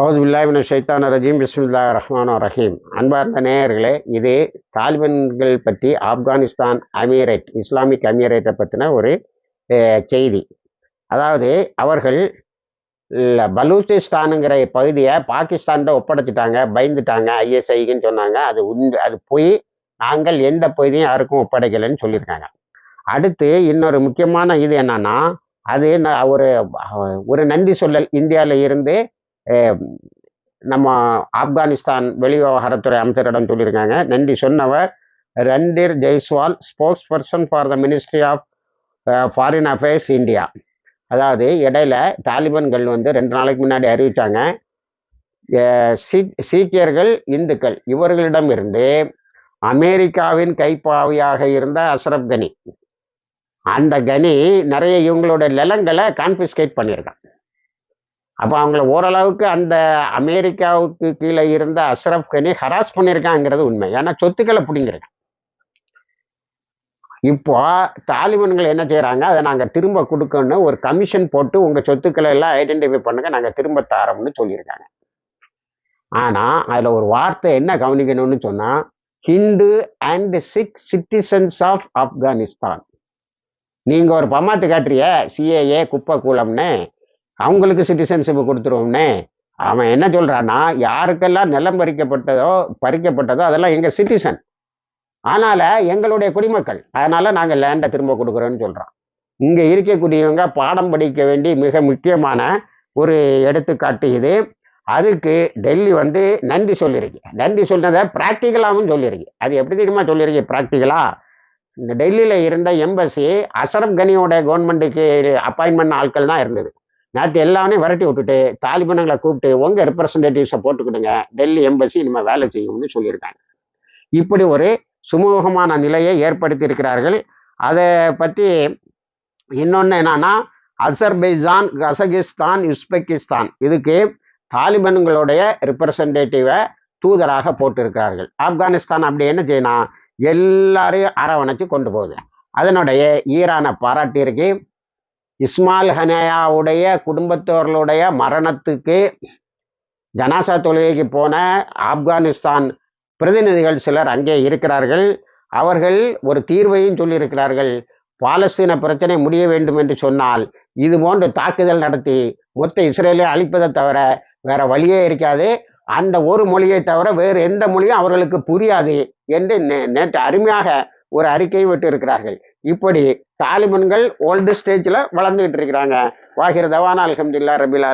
அவது வில்லாவின சைத்தான ரஜீம். பிஸ்மில்லா ரஹ்மான் ரஹீம். அன்பார்ந்த நேயர்களே இது தாலிபான்கள் பற்றி ஆப்கானிஸ்தான் அமீரேட் இஸ்லாமிக் அமீரேட்டை பற்றின ஒரு செய்தி. அதாவது அவர்கள் பலூச்சிஸ்தானுங்கிற பகுதியை பாகிஸ்தான்கிட்ட ஒப்படைச்சிட்டாங்க பயந்துட்டாங்க ஐஎஸ்ஐக்குன்னு சொன்னாங்க. அது உண்டு அது போய் நாங்கள் எந்த பகுதியும் யாருக்கும் ஒப்படைக்கலைன்னு சொல்லியிருக்காங்க. அடுத்து இன்னொரு முக்கியமான இது என்னன்னா அது ஒரு ஒரு நன்றி சொல்லல். இந்தியாவில் இருந்து நம்ம ஆப்கானிஸ்தான் வெளிவிவகாரத்துறை அமைச்சரிடம் சொல்லியிருக்காங்க. நன்றி சொன்னவர் Randhir Jaiswal spokesperson for the ministry of foreign affairs India அதாவது இடையில தாலிபன்கள் வந்து ரெண்டு நாளைக்கு முன்னாடி அறிவித்தாங்க சீக்கியர்கள் இந்துக்கள் இவர்களிடம் இருந்து அமெரிக்காவின் கைப்பாவியாக இருந்த அஷ்ரப் கனி. அந்த கனி நிறைய இவங்களோட நிலங்களை கான்ஃபிஸ்கேட் பண்ணியிருக்கான். அப்போ அவங்கள ஓரளவுக்கு அந்த அமெரிக்காவுக்கு கீழே இருந்த அஷ்ரப் கனி ஹராஸ் பண்ணியிருக்காங்கிறது உண்மை. ஏன்னா சொத்துக்களை பிடிங்கிருக்கான். இப்போ தாலிபான்கள் என்ன செய்கிறாங்க அதை நாங்கள் திரும்ப கொடுக்கணும் ஒரு கமிஷன் போட்டு உங்கள் சொத்துக்களை எல்லாம் ஐடென்டிஃபை பண்ணுங்க நாங்கள் திரும்ப தரோம்னு சொல்லியிருக்காங்க. ஆனால் அதில் ஒரு வார்த்தை என்ன கவனிக்கணும்னு சொன்னால் Hindu and Sikh citizens of Afghanistan நீங்கள் ஒரு பமாத்து காட்டுறிய சிஏஏ குப்பை கூலம்னு அவங்களுக்கு சிட்டிசன்ஷிப் கொடுத்துருவோம்னே. அவன் என்ன சொல்கிறான்னா யாருக்கெல்லாம் நிலம் பறிக்கப்பட்டதோ பறிக்கப்பட்டதோ அதெல்லாம் எங்கள் சிட்டிசன் அதனால் எங்களுடைய குடிமக்கள் அதனால் நாங்கள் லேண்டை திரும்ப கொடுக்குறோன்னு சொல்கிறோம் இங்கே இருக்கக்கூடியவங்க பாடம் படிக்க வேண்டிய மிக முக்கியமான ஒரு எடுத்துக்காட்டு இது. அதுக்கு டெல்லி வந்து நன்றி சொல்லியிருக்கு நன்றி சொன்னதை ப்ராக்டிக்கலாகவும் சொல்லியிருக்கு அது எப்படி தெரியுமா சொல்லியிருக்கு ப்ராக்டிக்கலாக இந்த டெல்லியில் இருந்த எம்பசி அசரப் கனியோட கவர்மெண்ட்டுக்கு அப்பாயின்மெண்ட் ஆட்கள் தான் இருந்தது. நேற்று எல்லாமே விரட்டி விட்டுட்டு தாலிபன்களை கூப்பிட்டு உங்கள் ரெப்ரசன்டேட்டிவ்ஸை போட்டுக்கிடுங்க. டெல்லி எம்பசி இனிமேல் வேலை செய்யும்னு சொல்லியிருக்காங்க. இப்படி ஒரு சுமூகமான நிலையை ஏற்படுத்தி இருக்கிறார்கள் அதை பற்றி இன்னொன்று என்னன்னா அசர்பைஜான் கசகிஸ்தான் உஸ்பெகிஸ்தான் இதுக்கு தாலிபன்களுடைய ரிப்ரசன்டேட்டிவை தூதராக போட்டிருக்கிறார்கள். ஆப்கானிஸ்தான் அப்படி என்ன செய்யணும் எல்லாரையும் அரவணைச்சு கொண்டு போகுது. அதனுடைய ஈரானை பாராட்டியிருக்கு. இஸ்மால் ஹனேயாவுடைய குடும்பத்தோர்களுடைய மரணத்துக்கு ஜனாசா தொழுகைக்கு போன ஆப்கானிஸ்தான் பிரதிநிதிகள் சிலர் அங்கே இருக்கிறார்கள். அவர்கள் ஒரு தீர்வையும் சொல்லியிருக்கிறார்கள். பாலஸ்தீன பிரச்சனை முடிய வேண்டும் என்று சொன்னால் இது போன்று தாக்குதல் நடத்தி மொத்த இஸ்ரேலை அழிப்பதை தவிர வேற வழியே இருக்காது. அந்த ஒரு மொழியை தவிர வேறு எந்த மொழியும் அவர்களுக்கு புரியாது என்று நேற்று அருமையாக ஒரு அறிக்கை விட்டு இருக்கிறார்கள் இப்படி தாலிபன்கள் ஓல்டு ஸ்டேஜில் வளர்ந்துகிட்டு இருக்கிறாங்க. வாகிர தவானா அலமதுல்லா ரபிலா